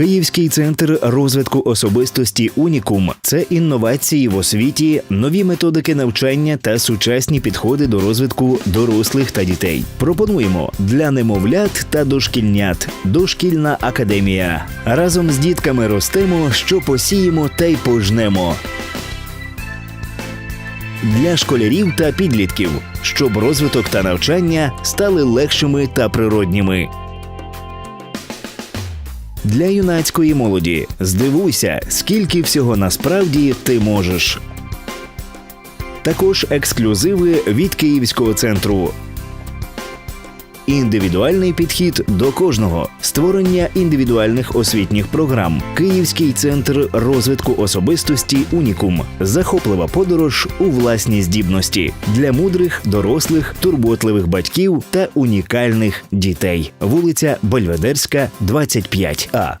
Київський центр розвитку особистості Унікум це інновації в освіті, нові методики навчання та сучасні підходи до розвитку дорослих та дітей. Пропонуємо для немовлят та дошкільнят дошкільна академія. Разом з дітками ростемо, що посіємо та й пожнемо. Для школярів та підлітків, щоб розвиток та навчання стали легшими та природніми. Для юнацької молоді здивуйся, скільки всього насправді ти можеш. Також ексклюзиви від Київського центру. Індивідуальний підхід до кожного, створення індивідуальних освітніх програм, Київський центр розвитку особистості Унікум, захоплива подорож у власні здібності для мудрих, дорослих, турботливих батьків та унікальних дітей. Вулиця Бельведерська, 25А.